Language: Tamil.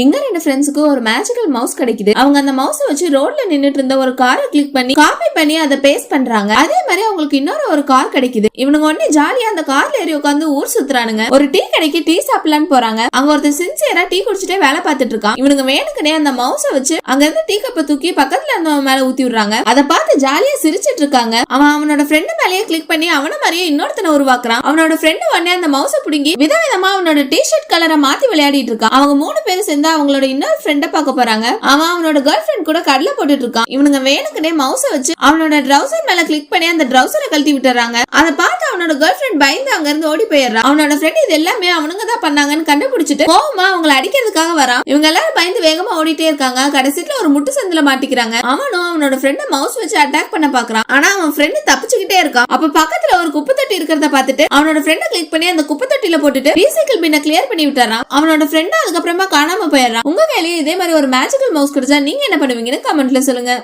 எங்க ரெண்டு ஃப்ரெண்ட்ஸுக்கு ஒரு மேஜிக்கல் மவுஸ் கிடைக்குது. அவங்க அந்த மவுஸ் வச்சு ரோட்ல நின்னுட்டு இருந்த ஒரு காரை கிளிக் பண்ணி காப்பி பண்ணி அதை பேஸ்ட் பண்றாங்க. அதே மாதிரி அவங்களுக்கு இன்னொரு ஒரு கார் கிடைக்குது. இவனுங்க உடனே ஜாலியா அந்த கார்ல ஏறி உட்காந்து ஊர் சுத்துறானுங்க. ஒரு டீ கடைக்கு டீ சாப்பிடலான்னு போறாங்க. அங்க ஒருத்தர் சின்சியரா டீ குடிச்சிட்டே வேலை பார்த்துட்டு இருக்கான். இவனுங்க வேணுக்குனே அந்த மவுஸ வச்சு அங்க இருந்து டீ கப்பை தூக்கி பக்கத்துல இருந்தவன் மேல ஊத்தி விடுறாங்க. அதை பார்த்து ஜாலியா சிரிச்சிட்டு இருக்காங்க. அவன் அவனோட ஃப்ரெண்டு மேலேயே கிளிக் பண்ணி அவன மாதிரியே இன்னொருத்தனை உருவாக்குறான். அவனோட ஃப்ரெண்டு உடனே அந்த மவுஸை பிடுங்கி விதவிதமா அவனோட டி ஷர்ட் கலரை மாத்தி விளையாடிட்டு இருக்கான். அவங்க மூணு பேரும் சேர்ந்து அவங்களோட இன்னொரு ஃப்ரெண்ட பார்க்க போறாங்க. அவன் அவனோட கேர்ள் ஃப்ரெண்ட் கூட கடல போட்டுட்டு இருக்கான். இவனுங்க வேணுக்குனே மவுச வச்சு அவனோட ட்ரௌசர் மேல கிளிக் பண்ணி அந்த ட்ரௌசரை கழட்டி விட்டுறாங்க. அதை பார்த்து அவனோட கேர்ள் ஃப்ரெண்ட் பயந்து அங்க இருந்து ஓடி போயிடுறான். அவனோட ஃப்ரெண்ட் இது எல்லாமே அவனுங்க தான் பண்ணாங்கன்னு கண்டுபிடிச்சிட்டு கோவமா அவங்கள அடிக்கிறதுக்காக வரான். இவங்க எல்லாரும் பயந்து வேகமா ஓடிட்டே இருக்காங்க. கடைசியில ஒரு முட்டு சந்தில மாட்டிக்கிறாங்க. அவனும் அவனோட ஃப்ரெண்ட மவுஸ் வச்சு அட்டாக் பண்ண பாக்குறான். ஆனா அவன் ஃப்ரெண்ட் தப்பிச்சுக்கிட்டே இருக்கான். அப்ப பக்கத்துல ஒரு குப்பை தொட்டி இருக்கிறத பார்த்துட்டு அவனோட ஃப்ரெண்ட கிளிக் பண்ணி அந்த குப்பை தொட்டில போட்டுட்டு ரீசைக்கிள் பின்ன கிளியர் பண்ணி விட்டுறான். அவனோட ஃப்ரெண்ட் அதுக்கப்புறமா காணாம போயிடுறான் உங்க கையிலயும் இதே மாதிரி ஒரு மேஜிக்கல் மவுஸ் கிடைச்சா நீங்க என்ன பண்ணுவீங்கன்னு கமெண்ட்ல சொல்லுங்க.